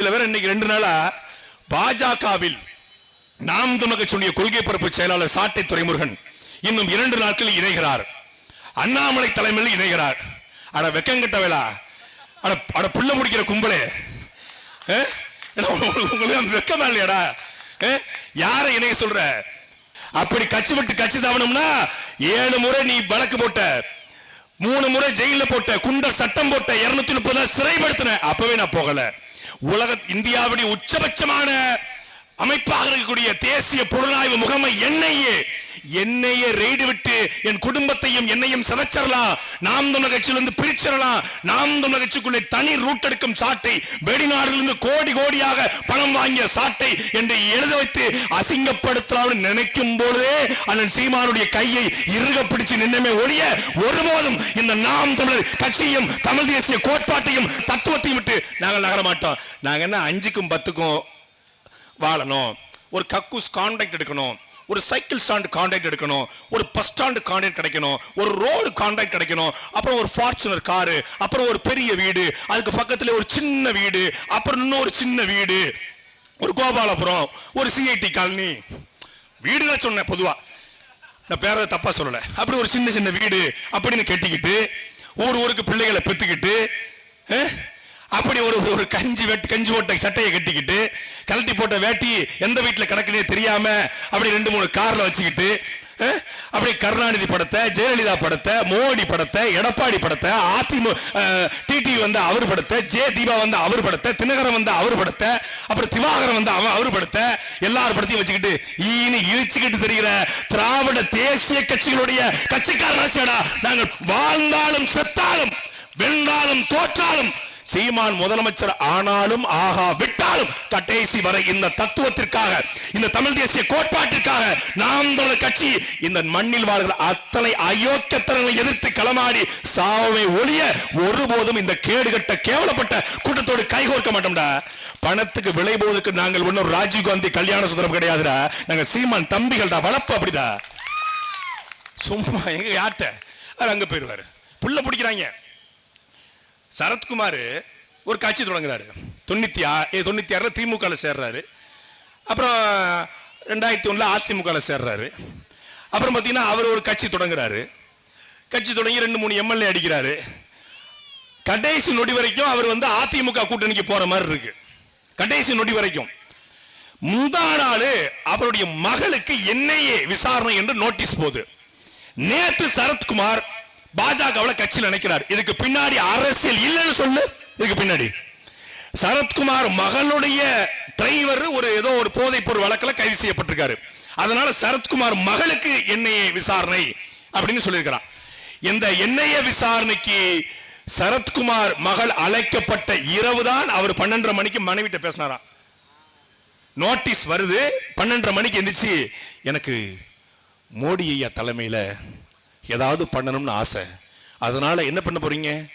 இதுல வேற இன்னைக்கு ரெண்டு நாளா பாஜகவில் நாம் தமிழக சொன்னிய கொள்கை பரப்பு செயலாளர் சாட்டை துறைமுருகன் இன்னும் இரண்டு நாட்களில் இணைகிறார். அண்ணாமலை தலைமையில் இணைகிறார். அட வெக்கங்கட்ட வேளா அட அட புள்ள முடிக்கிற கும்பலே. உங்களுக்கு வெக்கமா இல்லையாடா? யாரை இணைய சொல்ற? அப்படி கட்சி விட்டு கட்சி தாவணும்னா ஏழு முறை நீ வழக்கு போட்ட மூணு முறை ஜெயில போட்ட குண்ட சட்டம் போட்ட இருநூத்தி முப்பது சிறைப்படுத்தின. அப்பவே நான் போகல. உலக இந்தியாவுடைய உச்சபட்சமான அமைப்பாக இருக்கக்கூடிய தேசிய புலனாய்வு முகமை என்ஐஏ என்னையே ரெய்டு விட்டு என் குடும்பத்தையும் என்னையும் சிதைச்சிடலாம் நாம் தமிழக கட்சியிலிருந்து பிரிச்சிடலாம் நாம் தமிழக கட்சிக்குள்ளே தனி ரூட் எடுக்கும் சாட்டை வெளிநாடுகளிலிருந்து கோடி கோடியாக பணம் வாங்கிய சாட்டை என்று எழுத வைத்து அசிங்கப்படுத்தலாம் நினைக்கும் பொழுதே அண்ணன் சீமானுடைய கையை இறுக பிடிச்சு நின்னமே ஒழிய ஒருபோதும் இந்த நாம் தமிழர் கட்சியும் தமிழ் தேசிய கோட்பாட்டையும் தத்துவத்தையும் விட்டு நாங்கள் நகர மாட்டோம். நாங்க என்ன அஞ்சுக்கும் பத்துக்கும் வாழணும். ஒரு கக்கூஸ் கான்டாக்ட் எடுக்கணும். ஒரு சைக்கிள் ஸ்டாண்ட் கான்டாக்ட் எடுக்கணும் ஒரு பஸ் ஸ்டாண்டு கான்டாக்ட் கிடைக்கணும் ஒரு ரோடு கான்டாக்ட் கிடைக்கணும் அப்புறம் ஒரு ஃபார்ச்சுனர் காரு அப்புறம் ஒரு பெரிய வீடு அதுக்கு பக்கத்தில் ஒரு சின்ன வீடு அப்புறம் இன்னொரு சின்ன வீடு. ஒரு கோபாலபுரம் ஒரு சிஐடி காலனி. வீடுகளை சொன்னேன் பொதுவாக நான் பேரத தப்பாக சொல்லலை. அப்படி ஒரு சின்ன சின்ன வீடு அப்படின்னு கட்டிக்கிட்டு ஊர் ஊருக்கு பிள்ளைகளை பெற்றுக்கிட்டு அப்படி ஒரு ஒரு கஞ்சி வெட்டு கஞ்சி போட்ட சட்டையை கட்டிக்கிட்டு கழட்டி போட்ட வேட்டி எந்த வீட்டில் கிடக்குனே தெரியாம அப்படி ரெண்டு மூணு கார்ல வச்சுக்கிட்டு அப்படி கருணாநிதி படத்தை ஜெயலலிதா படத்தை மோடி படத்தை எடப்பாடி படத்தை அதிமுக டிடி வந்த அவர் படத்தை ஜே தீபா வந்த அவர் படத்தை தினகரன் வந்த அவர் படத்தை அப்புறம் திவாகரன் வந்த அவன் அவர் படத்தை எல்லார் படத்தையும் வச்சுக்கிட்டு ஈனு இழிச்சுக்கிட்டு தெரிகிற திராவிட தேசிய கட்சிகளுடைய கட்சிக்காரன் நாங்கள் வாழ்ந்தாலும் செத்தாலும் வென்றாலும் தோற்றாலும் சீமான் முதலமைச்சர் ஆனாலும் ஆகா விட்டாலும் கடைசி வரை இந்த தத்துவத்திற்காக இந்த தமிழ் தேசிய கோட்பாட்டிற்காக நாம் தமிழர் கட்சி இந்த மண்ணில் வாழ்கிற அத்தனை அயோக்கியத்தனங்களை எதிர்த்து களமாடி சாவை ஒழிய ஒருபோதும் இந்த கேடுகட்ட கேவலப்பட்ட கூட்டத்தோடு கைகோர்க்க மாட்டோம்டா. பணத்துக்கு விலை போவதற்கு நாங்கள் ஒன்றும் ராஜீவ் காந்தி கல்யாண சுந்தரம் கிடையாதுடா. நாங்க சீமான் தம்பிகள்டா வளர்ப்பு அப்படிடா. சும்மா எங்க யார்கிட்ட? அவர் அங்க போயிருவாரு. புள்ள பிடிக்கிறாங்க. சரத்குமார் ஒரு கட்சி தொடங்குறாரு. தொண்ணூத்தி ஆ தொண்ணூத்தி ஆறுல திமுக சேர்றாரு. அப்புறம் ரெண்டாயிரத்தி ஒன்றில் அதிமுக சேர்றாரு. அப்புறம் பார்த்தீங்கன்னா அவர் ஒரு கட்சி தொடங்குறாரு. கட்சி தொடங்கி ரெண்டு மூணு எம்எல்ஏ அடிக்கிறாரு. கடைசி நொடி வரைக்கும் அவர் வந்து அதிமுக கூட்டணிக்கு போற மாதிரி இருக்கு. கடைசி நொடி வரைக்கும். முந்தா நாள் அவருடைய மகளுக்கு என்னையே விசாரணை என்று நோட்டீஸ் போகுது நேத்து சரத்குமார் பாஜகவுல கட்சியில் நினைக்கிறார். இதுக்கு பின்னாடி அரசியல் இல்லைன்னு சொல்லு. இதுக்கு பின்னாடி. சரத்குமார் மகளுடைய டிரைவர் ஒரு ஏதோ ஒரு போதைப் பொருள் வழக்கில் கைது செய்யப்பட்டிருக்காரு. அதனால சரத்குமார் மகளுக்கு என்ஐஏ விசாரணை அப்படின்னு சொல்லியிருக்கிறார். இந்த என்ஐஏ விசாரணைக்கு சரத்குமார் மகள் அழைக்கப்பட்ட இரவு தான் அவர் பன்னெண்டரை மணிக்கு மனைவிட்ட பேசினாராம். நோட்டீஸ் வருது. பன்னெண்டரை மணிக்கு எந்திரிச்சு எனக்கு மோடி ஐயா தலைமையில ஏதாவது பண்ணணும்னு ஆசை. அதனால் என்ன பண்ண போறீங்க?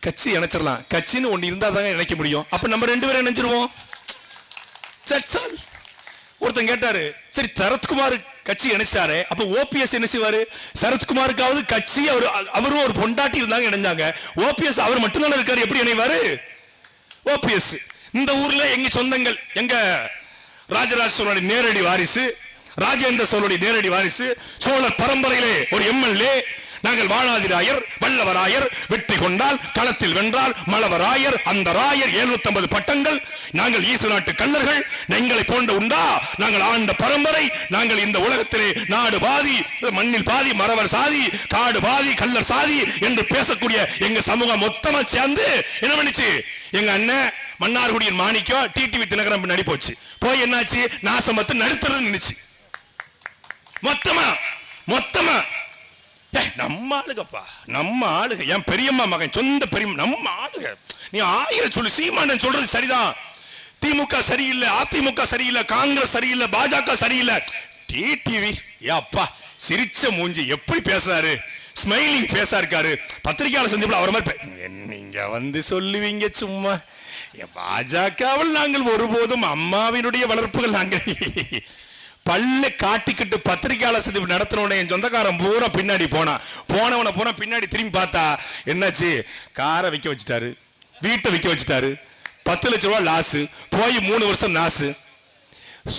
கட்சி இணைச்சிடலாம் கட்சின்னு ஒன்று இருந்தால் தாங்க இணைக்க முடியும். அப்போ நம்ம ரெண்டு பேரும் இணைஞ்சிருவோம். That's ஒருத்தன் கேட்டாரு சரி சரத்குமார் கட்சி இணைச்சாரு. அப்ப ஓபிஎஸ் என்ன செய்வாரு? சரத்குமாருக்காவது கட்சி அவர் அவரும் ஒரு பொண்டாட்டி இருந்தாங்க இணைஞ்சாங்க. ஓபிஎஸ் அவர் மட்டும்தானே இருக்காரு எப்படி இணைவாரு? ஓபிஎஸ் இந்த ஊர்ல எங்க சொந்தங்கள் எங்க ராஜராஜ சோழனுடைய நேரடி வாரிசு ராஜேந்திர சோழனுடைய நேரடி வாரிசு சோழர் பரம்பரையிலே ஒரு எம்எல்ஏ நாங்கள் வாழாதிராயர் வல்லவராயர் வெற்றி கொண்டால் களத்தில் வென்றால் மலவராயர் அந்த ராயர் 750 பட்டங்கள். நாங்கள் ஈசு நாட்டு கல்லர்கள் எங்களை போன்ற உண்டா? நாங்கள் ஆண்ட பரம்பரை நாங்கள் இந்த உலகத்திலே நாடு பாதி மண்ணில் பாதி மறவர் சாதி காடு பாதி கல்லர் சாதி என்று பேசக்கூடிய எங்க சமூகம் மொத்தமா சேர்ந்து என்ன பண்ணிச்சு? எங்க அண்ணன் மன்னார்குடியின் மாணிக்கம் டிடிவி தினகரம் நடி போச்சு. போய் என்னாச்சு? நாசம் பத்து நடுத்துறது நின்னுச்சு. மொத்தமா மொத்தமா. நம்ம ஆளுகப்பா நம்ம ஆளுக. என் பெரியம்மா மகன் சொந்த பெரிய நம்ம ஆளுக. நீ ஆயிரம் சொல்லு சீமானன் சொல்றது சரிதான். திமுக சரியில்லை அதிமுக சரியில்லை காங்கிரஸ் சரியில்லை பாஜக சரியில்லை. டிடிவி ஏ அப்பா சிரிச்ச மூஞ்சி. எப்படி பேசுறாரு ஸ்மைலிங் பேசா இருக்காரு. பத்திரிகையாளர் சந்திப்புல அவர் மாதிரி பே- நீங்க வந்து சொல்லுவீங்க சும்மா. பாஜகவில் நாங்கள் ஒருபோதும் அம்மாவினுடைய வளர்ப்புகள் நாங்கள் பல்ல காட்டிக்கிட்டு பத்திரிகையாளர் சந்திப்பு நடத்தினோடனே என் சொந்தக்காரன் பூரா பின்னாடி போனான் போனவனை பூரா பின்னாடி திரும்பி பார்த்தா என்னாச்சு? காரை விற்க வச்சுட்டாரு. வீட்டை விற்க வச்சுட்டாரு. பத்து லட்ச ரூபா லாஸு போய் மூணு வருஷம் நாசு.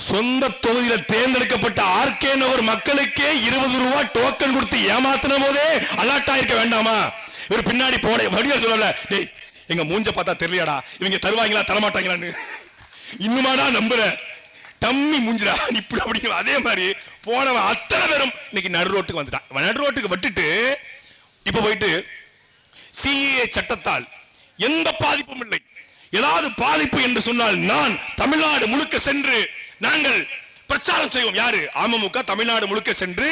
சொந்த தொகுதியில் தேர்ந்தெடுக்கப்பட்ட ஆர்கே நகர் மக்களுக்கே இருபது ரூபா டோக்கன் கொடுத்து ஏமாத்தின போதே அலர்ட் ஆயிருக்க வேண்டாமா? இவர் பின்னாடி போட வடிவல் சொல்லல டேய் எங்க மூஞ்ச பார்த்தா தெரியலடா. இவங்க தருவாங்களா தரமாட்டாங்களான்னு. இன்னுமாடா நம்புறேன். டம்மி முஞ்சிடா இப்படி அப்படிங்கிற அதே மாதிரி போனவன் அத்தனை பேரும் இன்னைக்கு நடு ரோட்டுக்கு வந்துட்டான். நடு ரோட்டுக்கு விட்டுட்டு இப்போ போயிட்டு சிஏ சட்டத்தால் எந்த பாதிப்பும் இல்லை. ஏதாவது பாதிப்பு என்று சொன்னால் நான் தமிழ்நாடு முழுக்க சென்று நாங்கள் பிரச்சாரம் செய்வோம். யாரு? அமமுக தமிழ்நாடு முழுக்க சென்று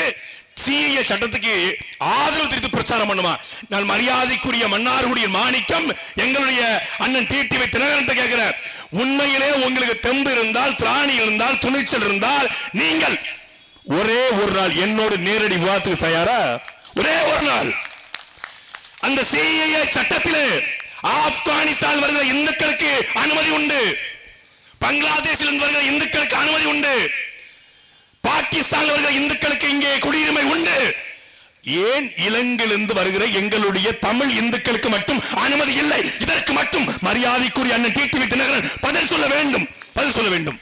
சிஏ சட்டத்துக்கு ஆதரவு தெரிவித்து பிரச்சாரம் பண்ணுமா? நான் மரியாதைக்குரிய மன்னார்குடியின் மாணிக்கம் எங்களுடைய அண்ணன் டிடிவி தினகரன் கேட்கிற உண்மையிலே உங்களுக்கு தெம்பு இருந்தால் திராணி இருந்தால் துணிச்சல் இருந்தால் நீங்கள் ஒரே ஒரு நாள் என்னோடு நேரடி விவாதத்துக்கு தயாரா? ஒரே ஒரு நாள். அந்த சிஏஏ சட்டத்திலே ஆப்கானிஸ்தான் வருகிற இந்துக்களுக்கு அனுமதி உண்டு. பங்களாதேஷில் இருந்து வருகிற இந்துக்களுக்கு அனுமதி உண்டு. பாகிஸ்தான் வருகிற இந்துக்களுக்கு இங்கே குடியுரிமை உண்டு. ஏன் இலங்கையிலிருந்து வருகிற எங்களுடைய தமிழ் இந்துக்களுக்கு மட்டும் அனுமதி இல்லை? இதற்கு மட்டும் மரியாதைக்குரிய அண்ணன் டிடிவி தினகரன் பதில் சொல்ல வேண்டும். பதில் சொல்ல வேண்டும்.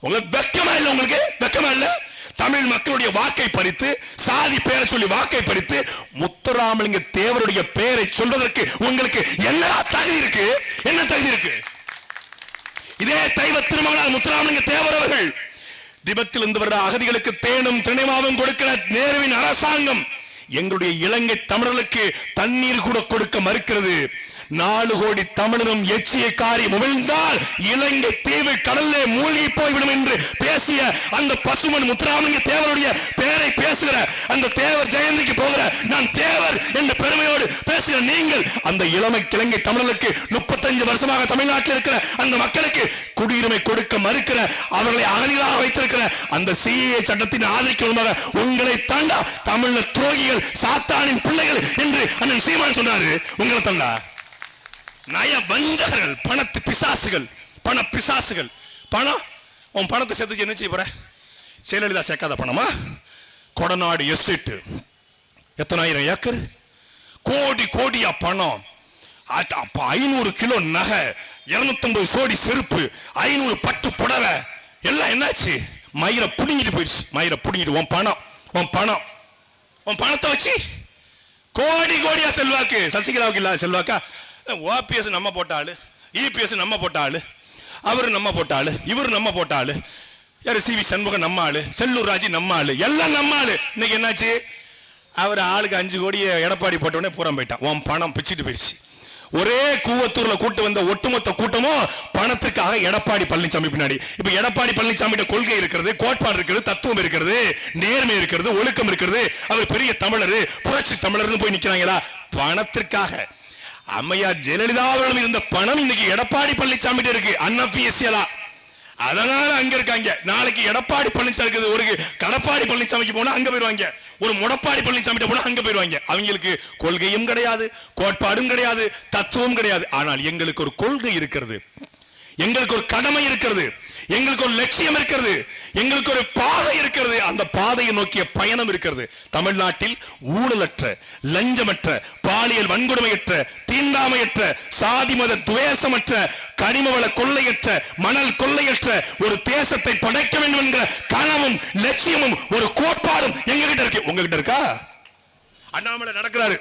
உங்களுக்கு வெக்கமா இல்லை உங்களுக்கு? வெக்கமா இல்ல? தமிழ் மக்களுடைய வாக்கை பறித்து சாதி பெயரை சொல்லி வாக்கை பறித்து முத்துராமலிங்க தேவருடைய பெயரை சொல்வதற்கு உங்களுக்கு என்ன தகுதி இருக்கு? என்ன தகுதி இருக்கு? இதே தெய்வ திருமகனார் முத்துராமலிங்க தேவர் அவர்கள் திபத்தில் இருந்து வர்ற அகதிகளுக்கு தேனும் திணைமாவும் கொடுக்கிற நேருவின் அரசாங்கம் எங்களுடைய இலங்கை தமிழர்களுக்கு தண்ணீர் கூட கொடுக்க மறுக்கிறது. நாலு கோடி தமிழரும் எச்சிய காரி முகிழ்ந்தால் இலங்கை தீவு கடல்லே மூழ்கி போய்விடும் என்று பேசிய அந்த பசுமன் முத்துராமலிங்க தேவருடைய பெயரை பேசுகிற அந்த தேவர் ஜெயந்திக்கு போகிற நான் தேவர் என்ற பெருமையோடு பேசுகிற நீங்கள் அந்த இளமை கிழங்கை தமிழர்களுக்கு முப்பத்தஞ்சு வருஷமாக தமிழ்நாட்டில் இருக்கிற அந்த மக்களுக்கு குடியுரிமை கொடுக்க மறுக்கிற அவர்களை அகதிகளாக வைத்திருக்கிற அந்த சிஏ சட்டத்தின் ஆதரிக்க உங்களை தாண்டா தமிழர் துரோகிகள் சாத்தானின் பிள்ளைகள் என்று அண்ணன் சீமான் சொன்னாரு. உங்களை தாண்டா? நய வஞ்சகர்கள் பணத்து பிசாசுகள் பண பிசாசுகள். பணம்? உன் பணத்தை சேர்த்து என்ன செய்ய போற? ஜெயலலிதா சேர்க்காத பணமா? கொடநாடு எஸ்டேட்டு. எத்தனாயிரம் ஏக்கர்? கோடி கோடியா பணம். அப்போ ஐநூறு கிலோ நகை இருநூத்தம்பது சோடி செருப்பு ஐநூறு பட்டு புடவை. எல்லாம் என்னாச்சு? மயிரை பிடுங்கிட்டு போயிடுச்சு மயிரை பிடுங்கிட்டு உன் பணம் உன் பணம். உன் பணத்தை வச்சு கோடி கோடியா செல்வாக்கு. சசிகலாவுக்கு இல்லாத செல்வாக்கா? ஓபிஎஸ் நம்ம போட்டாள் இபிஎஸ் நம்ம போட்டாள் அவர் நம்ம போட்டாள் இவர் நம்ம போட்டாள் யார் சி வி சண்முகம் நம்ம ஆளு செல்லூர் ராஜி நம்ம ஆளு எல்லாம் நம்ம ஆளு. இன்னைக்கு என்னாச்சு? அவர் ஆளுக்கு அஞ்சு கோடியை எடப்பாடி போட்ட உடனே பூரம் போயிட்டான். உன் பணம் பிச்சுட்டு போயிடுச்சு ஒரே கூவத்தூர்ல கூட்டு வந்த ஒட்டுமொத்த கூட்டமும் பணத்துக்காக எடப்பாடி பழனிசாமி பின்னாடி. இப்ப எடப்பாடி பழனிசாமியோட கொள்கை இருக்கிறது கோட்பாடு இருக்கிறது தத்துவம் இருக்கிறது நேர்மை இருக்கிறது ஒழுக்கம் இருக்கிறது. அவர் பெரிய தமிழர் புரட்சி தமிழர்னு போய் நிக்கிறாங்களா? பணத்திற்காக. அம்மையார் ஜெயலலிதா அவர்களும் இருந்த பணம் இன்னைக்கு எடப்பாடி பழனிசாமி இருக்கு. அன்அபிஎஸ்சியலா அதனால அங்க இருக்காங்க. நாளைக்கு எடப்பாடி பழனிசாமி இருக்குது ஒரு கடப்பாடி பழனிசாமிக்கு போனா அங்க போயிருவாங்க. ஒரு முடப்பாடி பழனிசாமி போனா அங்க போயிருவாங்க. அவங்களுக்கு கொள்கையும் கிடையாது கோட்பாடும் கிடையாது தத்துவம் கிடையாது. ஆனால் எங்களுக்கு ஒரு கொள்கை இருக்கிறது. எங்களுக்கு ஒரு கடமை இருக்கிறது. எங்களுக்கு ஒரு லட்சியம் இருக்கிறது. எங்களுக்கு ஒரு பாதை இருக்கிறது. அந்த பாதையை நோக்கிய பயணம் இருக்கிறது. தமிழ்நாட்டில் ஊழலற்ற லஞ்சமற்ற பாலியல் வன்கொடுமையற்ற தீண்டாமையற்ற சாதி மத துவேசமற்ற கனிமவள கொள்ளையற்ற மணல் கொள்ளையற்ற ஒரு தேசத்தை படைக்க வேண்டும் என்கிற கனவும் லட்சியமும் ஒரு கோட்பாடும் எங்ககிட்ட இருக்கு. உங்ககிட்ட இருக்கா? அண்ணாமலை நடக்கிறாரு.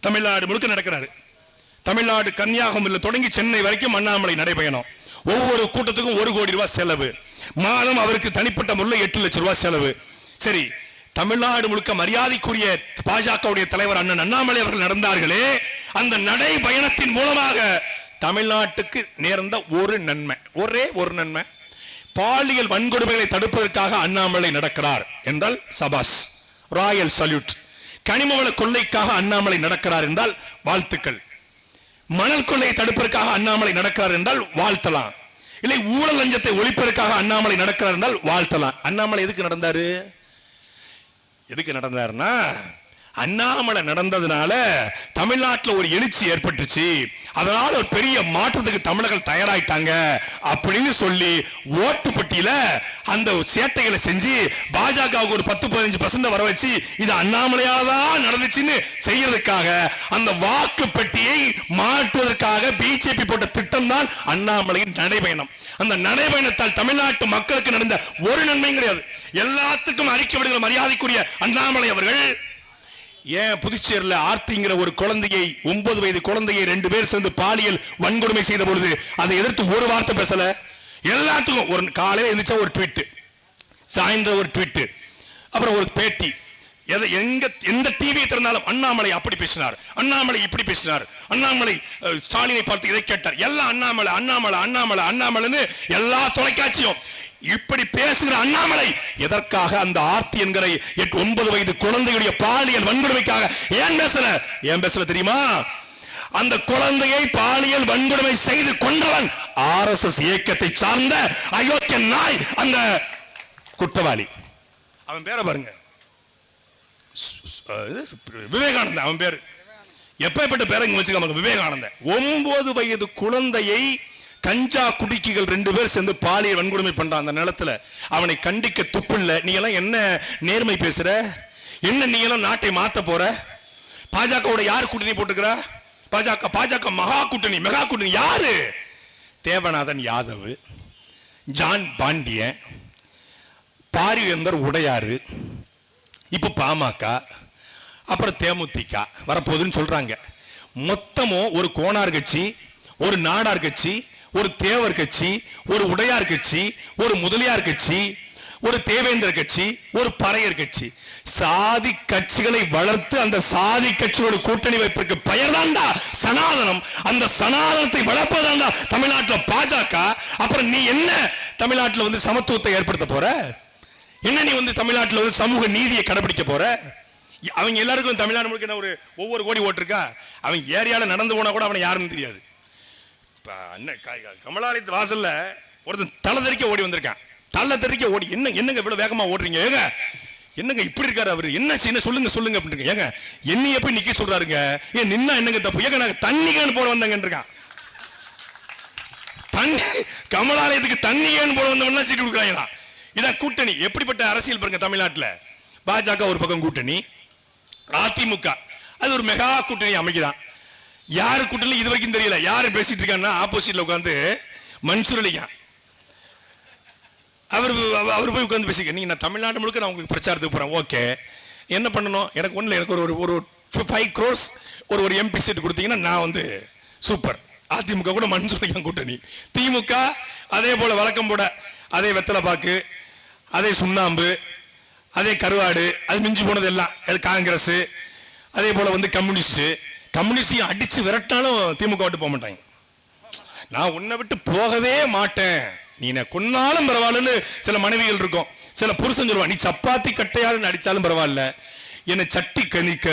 தமிழ்நாடு முழுக்க நடக்கிறாரு. தமிழ்நாடு கன்னியாகுமரியில் தொடங்கி சென்னை வரைக்கும் அண்ணாமலை நடைபயணம். ஒவ்வொரு கூட்டத்துக்கும் ஒரு கோடி ரூபாய் செலவு. மாதம் அவருக்கு தனிப்பட்ட முறையில் எட்டு லட்சம் ரூபாய் செலவு. சரி தமிழ்நாடு முழுக்க மரியாதைக்குரிய பாஜகவுடைய தலைவர் அண்ணன் அண்ணாமலை அவர்கள் நடந்தார்களே அந்த நடை பயணத்தின் மூலமாக தமிழ்நாட்டுக்கு நேர்ந்த ஒரு நன்மை ஒரே ஒரு நன்மை. பாலியல் வன்கொடுமைகளை தடுப்பதற்காக அண்ணாமலை நடக்கிறார் என்றால் சபாஸ் ராயல் சல்யூட். கனிமவள கொள்ளைக்காக அண்ணாமலை நடக்கிறார் என்றால் வாழ்த்துக்கள். மணல் கொள்ளையை தடுப்பதற்காக அண்ணாமலை நடக்கிறார் என்றால் வாழ்த்தலாம். இல்லை ஊழல் லஞ்சத்தை ஒழிப்பதற்காக அண்ணாமலை நடக்கிறார் என்றால் வாழ்த்தலாம். அண்ணாமலை எதுக்கு நடந்தாரு? எதுக்கு நடந்தாருன்னா அண்ணாமலை நடந்ததுனால தமிழ்நாட்டில் ஒரு எழுச்சி ஏற்பட்டுச்சு அதனால ஒரு பெரிய மாற்றத்துக்கு தமிழர்கள் தயாராயிட்டாங்க அப்படின்னு சொல்லி ஓட்டுப்பட்டியில அந்த சேட்டைகளை செஞ்சு பாஜகவுக்கு ஒரு பத்து பதினஞ்சு பர்சன்ட் வர வச்சு இது அண்ணாமலையாலதான் நடந்துச்சுன்னு செய்யறதுக்காக அந்த வாக்கு பெட்டியை மாற்றுவதற்காக பிஜேபி போட்ட திட்டம் தான் அண்ணாமலையின் நடைபயணம். அந்த நடைபயணத்தால் தமிழ்நாட்டு மக்களுக்கு நடந்த ஒரு நன்மையும் கிடையாது. எல்லாத்துக்கும் அறிக்கை விடுகிற மரியாதைக்குரிய அண்ணாமலை அவர்கள் ஏன் புதுச்சேரியில் ஆர்த்திங்கிற ஒரு குழந்தையை ஒன்பது வயது குழந்தையை ரெண்டு பேர் சேர்ந்து பாலியல் வன்கொடுமை செய்த பொழுது அதை எதிர்த்து ஒரு வார்த்தை பேசல. எல்லாத்துக்கும் ஒரு காலையில எழுந்திரிச்சா ஒரு ட்வீட் சாயந்தரம் ஒரு ட்வீட் அப்புறம் ஒரு பேட்டி. எதை எங்க எந்த டிவியை திறந்தாலும் அண்ணாமலை அப்படி பேசினார் அண்ணாமலை இப்படி பேசினார் அண்ணாமலை ஸ்டாலினை பார்த்து இதை கேட்டார். எல்லாம் அண்ணாமலை அண்ணாமலை அண்ணாமலை அண்ணாமலைன்னு எல்லா தொலைக்காட்சியும் இப்படி பேசுகிற அண்ணாமலை எதற்காக அந்த ஆர்த்தி என்கிற எட்டு ஒன்பது வயது குழந்தையுடைய பாலியல் வன்கொடுமைக்காக ஏன் பேசல? ஏன் பேசல தெரியுமா? அந்த குழந்தையை பாலியல் வன்கொடுமை செய்து கொன்றவன் ஆர்எஸ்எஸ் இயக்கத்தை சார்ந்த அயோக்கிய நாய் அந்த குற்றவாளி. அவன் பேரை பாருங்க. சு- விவேகானந்தன் அவன் பேரு. எப்பேற்பட்ட பேரை இங்க வச்சுக்காம விவேகானந்தன். ஒன்பது வயது குழந்தையை கஞ்சா குடிக்கிகள் ரெண்டு பேர் சேர்ந்து பாலியல் வன்கொடுமை பண்றான் அந்த நிலத்துல. அவனை கண்டிக்க துப்பில்ல நீ எல்லாம் என்ன நேர்மை பேசுற? என்ன நீ எல்லாம் நாட்டை மாத்த போற? பாஜகவோட யார் கூட்டணி போட்டுக்கிற? பாஜக பாஜக மகா கூட்டணி மெகா கூட்டணி யாரு? தேவநாதன் யாதவ் ஜான் பாண்டியன் பாரிவேந்தர் உடையாறு இப்போ பாமக அப்புறம் தேமுதிக வரப்போகுதுன்னு சொல்றாங்க. மொத்தமும் ஒரு கோனார் கட்சி ஒரு நாடார் கட்சி ஒரு தேவர் கட்சி ஒரு உடையார் கட்சி ஒரு முதலியார் கட்சி ஒரு தேவேந்திர கட்சி ஒரு பறையர் கட்சி. சாதி கட்சிகளை வளர்த்து அந்த சாதி கட்சியோட கூட்டணி வைப்பிற்கு பெயர் தாண்டா சனாதனம். அந்த சனாதனத்தை வளர்ப்பதாண்டா தமிழ்நாட்டில் பாஜக. அப்புறம் நீ என்ன தமிழ்நாட்டில் வந்து சமத்துவத்தை ஏற்படுத்த போற? என்ன நீ வந்து தமிழ்நாட்டில் வந்து சமூக நீதியை கடைபிடிக்க போற? அவங்க எல்லாருக்கும் தமிழ்நாடு முழுக்க என்ன ஒரு ஒவ்வொரு கோடி ஓட்டிருக்கா? அவன் ஏரியால நடந்து போனா கூட அவனை யாருன்னு தெரியாது. அண்ணன் கமலாலயத்து வாசல்ல ஒருத்தன் தலை தெறிக்க ஓடி வந்திருக்கான். தலை தெறிக்க ஓடி என்ன என்னங்க இவ்வளவு வேகமா ஓடுறீங்க? ஏங்க என்னங்க இப்படி இருக்காரு அவரு? என்ன செய்ய சொல்லுங்க சொல்லுங்க அப்படின்னு ஏங்க என்னைய போய் நிக்க சொல்றாருங்க. ஏன் நின்னா என்னங்க தப்பு? ஏங்க நாங்க தண்ணி போட வந்தாங்கன்னு இருக்கான். தண்ணி கமலாலயத்துக்கு தண்ணி போட வந்தவன் சீட்டு கொடுக்குறாங்களா? இதான் கூட்டணி. எப்படிப்பட்ட அரசியல் பாருங்க தமிழ்நாட்டுல. பாஜக ஒரு பக்கம் கூட்டணி அதிமுக. அது ஒரு மெகா கூட்டணி அமைக்குதான். யாரு கூட்டணி இது வரைக்கும் தெரியல. யார் பேசிட்டு இருக்காங்கன்னா ஆப்போசிட்ல உட்காந்து மன்சூர் அலிகான் அவர் அவர் போய் உட்காந்து பேசிக்க. நீங்க நான் தமிழ்நாடு முழுக்க நான் உங்களுக்கு பிரச்சாரத்துக்கு போறேன். ஓகே என்ன பண்ணணும்? எனக்கு ஒண்ணுல எனக்கு ஒரு ஒரு ஒரு ஃபைவ் க்ரோஸ் ஒரு ஒரு எம்பி சீட் கொடுத்தீங்கன்னா நான் வந்து சூப்பர் அதிமுக கூட மன்சூர் கூட்டணி. திமுக அதே போல வழக்கம் போட அதே வெத்தலை பாக்கு அதே சுண்ணாம்பு அதே கருவாடு அது மிஞ்சி போனது எல்லாம். அது காங்கிரஸ் அதே போல வந்து கம்யூனிஸ்ட் கம்யூனிஸ்டையும் அடித்து விரட்டாலும் திமுக விட்டு போக மாட்டாங்க நான் உன்னை விட்டு போகவே மாட்டேன். நீ என்ன கொன்னாலும் பரவாயில்லன்னு சில மனைவிகள் இருக்கும். சில புருஷன் சொல்லுவான் நீ சப்பாத்தி கட்டையாலும் அடித்தாலும் பரவாயில்ல. என்னை சட்டி கணிக்க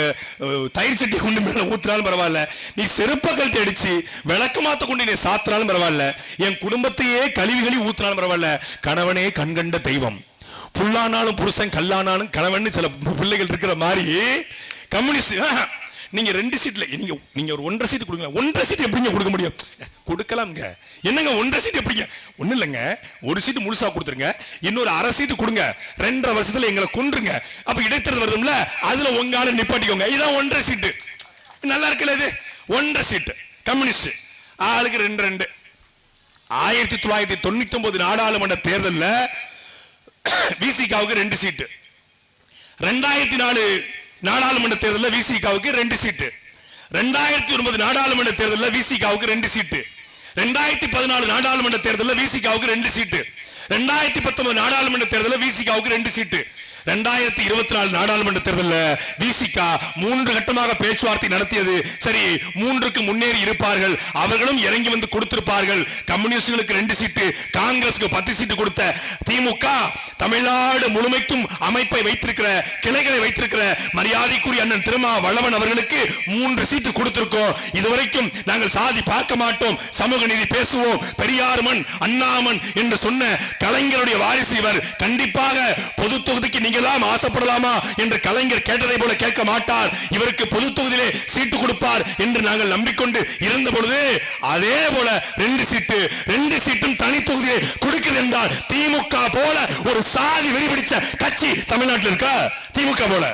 தயிர் சட்டி கொண்டு மேலே ஊற்றினாலும் பரவாயில்ல. நீ செருப்ப கழுத்து அடித்து விளக்கு மாத்த கொண்டு நீ சாத்தினாலும் பரவாயில்ல. என் குடும்பத்தையே கழுவி கழுவி ஊற்றினாலும் பரவாயில்ல. கணவனே கண்கண்ட தெய்வம். புல்லானாலும் புருஷன் கல்லானாலும் கணவன் சில பிள்ளைகள் இருக்கிற மாதிரி கம்யூனிஸ்ட் நீங்க ரெண்டு சீட்ல நீங்க நீங்க ஒரு ஒன்றரை சீட் கொடுங்க. ஒன்றரை சீட் எப்படிங்க கொடுக்க முடியும்? கொடுக்கலாம்ங்க. என்னங்க ஒன்றரை சீட் எப்படிங்க? ஒண்ணு இல்லைங்க. ஒரு சீட்டு முழுசா கொடுத்துருங்க. இன்னொரு அரை சீட்டு கொடுங்க. ரெண்டரை வருஷத்துல எங்களை கொன்றுங்க. அப்ப இடைத்தேர்தல் வருதும்ல அதுல உங்க ஆளு நிப்பாட்டிக்கோங்க. இதுதான் ஒன்றரை சீட்டு. நல்லா இருக்குல்ல இது? ஒன்றரை சீட்டு. கம்யூனிஸ்ட். ஆளுக்கு ரெண்டு ரெண்டு. ஆயிரத்தி தொள்ளாயிரத்தி தொண்ணூத்தி ஒன்பது நாடாளுமன்ற தேர்தல்ல விசிகாவுக்கு ரெண்டு சீட்டு. ரெண்டாயிரத்தி நாலு நாடாளுமன்ற தேர்தலில் விசிகாவுக்கு ரெண்டு சீட்டு. ரெண்டாயிரத்தி ஒன்பது நாடாளுமன்ற தேர்தலில் விசிகாவுக்கு ரெண்டு சீட்டு. ரெண்டாயிரத்தி பதினாலு நாடாளுமன்ற தேர்தலில் விசிகாவுக்கு ரெண்டு சீட்டு. ரெண்டாயிரத்தி பத்தொன்பது நாடாளுமன்ற தேர்தலில் விசிகாவுக்கு ரெண்டு சீட்டு. ரெண்டாயிரத்தி இருபத்தி நாலு நாடாளுமன்ற தேர்தலில் விசிகா மூன்று கட்டமாக பேச்சுவார்த்தை நடத்தியது. சரி மூன்றுக்கு முன்னேறி இருப்பார்கள். அவர்களும் இறங்கி வந்து கொடுத்திருப்பார்கள். கம்யூனிஸ்டுகளுக்கு ரெண்டு சீட்டு காங்கிரஸுக்கு பத்து சீட்டு கொடுத்த திமுக தமிழ்நாடு முழுமைக்கும் அமைப்பை வைத்திருக்கிற கிளைகளை வைத்திருக்கிற மரியாதைக்குரிய அண்ணன் திருமா வல்லவன் அவர்களுக்கு மூன்று சீட்டு கொடுத்திருக்கோம். இதுவரைக்கும் நாங்கள் சாதி பார்க்க மாட்டோம். சமூக நீதி பேசுவோம். பெரியார்மன் அண்ணாமன் என்று சொன்ன கலைஞருடைய வாரிசு இவர். கண்டிப்பாக பொது தொகுதிக்கு நீங்களாம் ஆசைப்படலாமா என்று கலைஞர் கேட்டதை போல கேட்க மாட்டார். இவருக்கு பொது தொகுதியிலே சீட்டு கொடுப்பார் என்று நாங்கள் நம்பிக்கொண்டு இருந்த பொழுது அதே போல ரெண்டு சீட்டு ரெண்டு சீட்டும் தனி தொகுதியை கொடுக்கிறது என்றால் திமுக போல ஒரு சாதி வெறிபிடிச்ச கட்சி தமிழ்நாட்டில் இருக்கா? திமுக போல.